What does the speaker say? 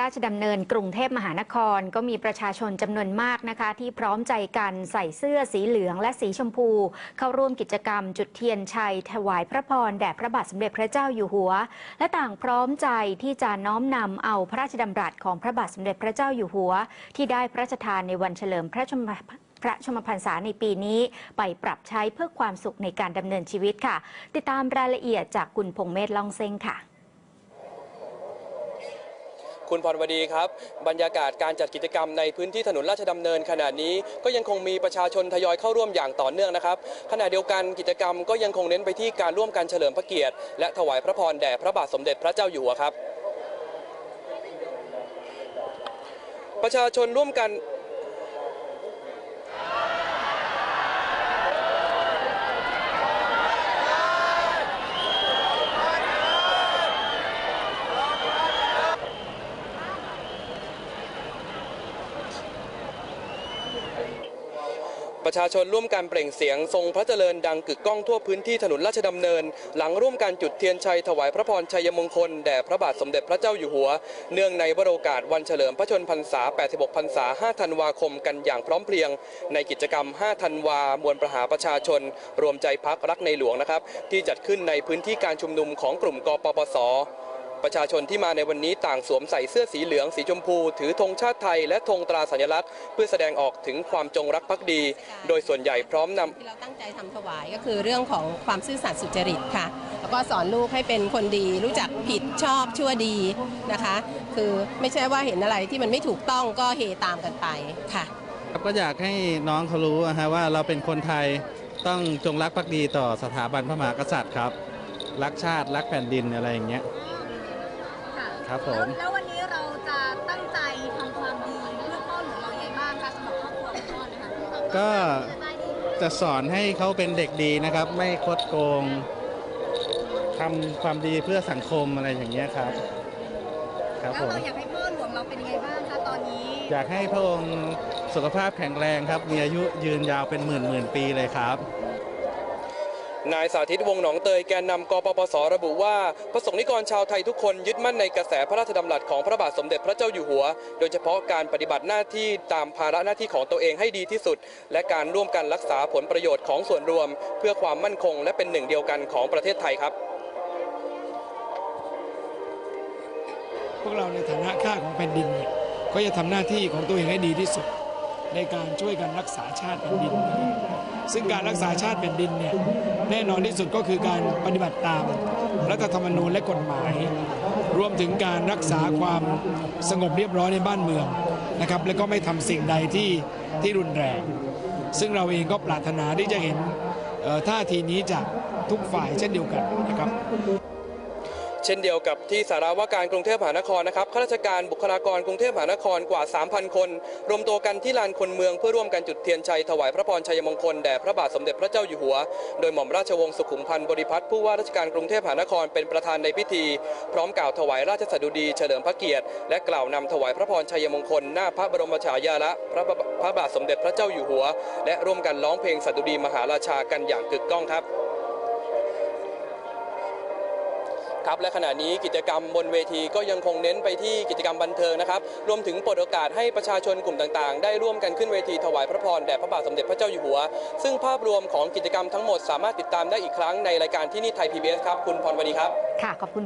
ราชดำเนินกรุงเทพมหานครก็มีประชาชนจำนวนมากนะคะ ที่พร้อมใจกันใส่เสื้อสีเหลืองและสีชมพู เข้าร่วมกิจกรรมจุดเทียนชัย ถวายพระพรแด่พระบาทสมเด็จพระเจ้าอยู่หัว และต่างพร้อมใจที่จะน้อมนำเอาพระราชดำรัสของพระบาทสมเด็จพระเจ้าอยู่หัว ที่ได้พระราชทานในวันเฉลิมพระชนมพระชนมพรรษาในปีนี้ไปปรับใช้เพื่อความสุขในการดำเนินชีวิตค่ะ ติดตามรายละเอียดจากคุณพงเมธล่องเซ้งค่ะ คุณพรวดีครับ บรรยากาศการจัดกิจกรรมในพื้นที่ถนนราชดำเนินขณะนี้ ก็ยังคงมีประชาชนทยอยเข้าร่วมอย่างต่อเนื่องนะครับขณะเดียวกันกิจกรรมก็ยังคงเน้นไปที่การร่วมกันเฉลิมพระเกียรติ และถวายพระพรแด่พระบาทสมเด็จพระเจ้าอยู่หัวครับ ประชาชนร่วมกัน ประชาชนร่วมกันเปล่งเสียงทรงพระเจริญดังกึกก้องทั่วพื้นที่ถนนราชดำเนิน หลังร่วมกันจุดเทียนชัยถวายพระพรชัยมงคลแด่พระบาทสมเด็จพระเจ้าอยู่หัว เนื่องในวโรกาสวันเฉลิมพระชนพรรษา 86 พรรษา 5 ธันวาคมกันอย่างพร้อมเพรียง ในกิจกรรม 5 ธันวามวลประหาประชาชน รวมใจพักรักในหลวงนะครับที่จัดขึ้นในพื้นที่การชุมนุมของกลุ่มกปปส ประชาชนที่มาในวันนี้ต่างสวมใส่เสื้อสีเหลืองสีชมพู ถือธงชาติไทยและธงตราสัญลักษณ์ เพื่อแสดงออกถึงความจงรักภักดี โดยส่วนใหญ่พร้อมนำที่เราตั้งใจทำถวายก็คือเรื่องของความซื่อสัตย์สุจริตค่ะ แล้วก็สอนลูกให้เป็นคนดี รู้จักผิดชอบชั่วดีนะคะ คือไม่ใช่ว่าเห็นอะไรที่มันไม่ถูกต้องก็เฮตามกันไปค่ะครับก็อยากให้น้องเขารู้นะฮะว่าเราเป็นคนไทยต้องจงรักภักดีต่อสถาบันพระมหากษัตริย์ครับ รักชาติรักแผ่นดินอะไรอย่างเงี้ย ค่ะครับผมแล้วแล้ววันนี้เราจะตั้งใจทำความดีเพื่อพ่อหลวงเราอย่างไรบ้างคะสำหรับครอบครัวคุณพ่อนะคะก็สบายดีจะสอนให้เขาเป็นเด็กดีนะครับ ไม่คดโกงทำความดีเพื่อสังคมอะไรอย่างเงี้ยครับ ครับแล้วผม เราอยากให้พ่อหลวงเราเป็นยังไงบ้างคะตอนนี้อยากให้พระองค์สุขภาพแข็งแรงครับ มีอายุยืนยาวเป็นหมื่นหมื่นปีเลยครับ นายสาธิตวงหนองเตยแกนนำกปปสระบุว่า ประสงค์นิกรชาวไทยทุกคนยึดมั่นในกระแสพระราชดำรัสของพระบาทสมเด็จพระเจ้าอยู่หัว โดยเฉพาะการปฏิบัติหน้าที่ตามภาระหน้าที่ของตัวเองให้ดีที่สุด และการร่วมกันรักษาผลประโยชน์ของส่วนรวม เพื่อความมั่นคงและเป็นหนึ่งเดียวกันของประเทศไทยครับ พวกเราในฐานะข้าของแผ่นดินก็จะทำหน้าที่ของตัวเองให้ดีที่สุด ในการช่วยกันรักษาชาติแผ่นดิน ซึ่งการรักษาชาติแผ่นดินเนี่ยแน่นอนที่สุดก็คือการปฏิบัติตามรัฐธรรมนูญและกฎหมาย รวมถึงการรักษาความสงบเรียบร้อยในบ้านเมืองนะครับและก็ไม่ทำสิ่งใดที่ที่รุนแรง ซึ่งเราเองก็ปรารถนาที่จะเห็นท่าทีนี้จากทุกฝ่ายเช่นเดียวกันนะครับ เช่นเดียวกับที่สารวาการกรุงเทพมหานครนะครับข้าราชการบุคลากรกรุงเทพมหานครกว่า 3,000 คน รวมตัวกันที่ลานคนเมืองเพื่อร่วมกันจุดเทียนชัยถวายพระพรชัยมงคลแด่พระบาทสมเด็จพระเจ้าอยู่หัว โดยหม่อมราชวงศ์สุขุมพันธ์บริพัตรผู้ว่าราชการกรุงเทพมหานครเป็นประธานในพิธี พร้อมกล่าวถวายราชสดุดีเฉลิมพระเกียรติ และกล่าวนำถวายพระพรชัยมงคล หน้าพระบรมฉายาลักษณ์พระพระบาทสมเด็จพระเจ้าอยู่หัว และร่วมกันร้องเพลงสดุดีมหาราชากันอย่างกึกก้องครับ ครับและขณะนี้กิจกรรมบนเวทีก็ยังคงเน้นไปที่กิจกรรมบันเทิงนะครับรวมถึงเปิดโอกาสให้ประชาชนกลุ่มต่างๆ ได้ร่วมกันขึ้นเวทีถวายพระพรแด่พระบาทสมเด็จพระเจ้าอยู่หัว ซึ่งภาพรวมของกิจกรรมทั้งหมดสามารถติดตามได้อีกครั้งในรายการที่นี่ไทย PBS ครับคุณพรวดีครับค่ะขอบคุณ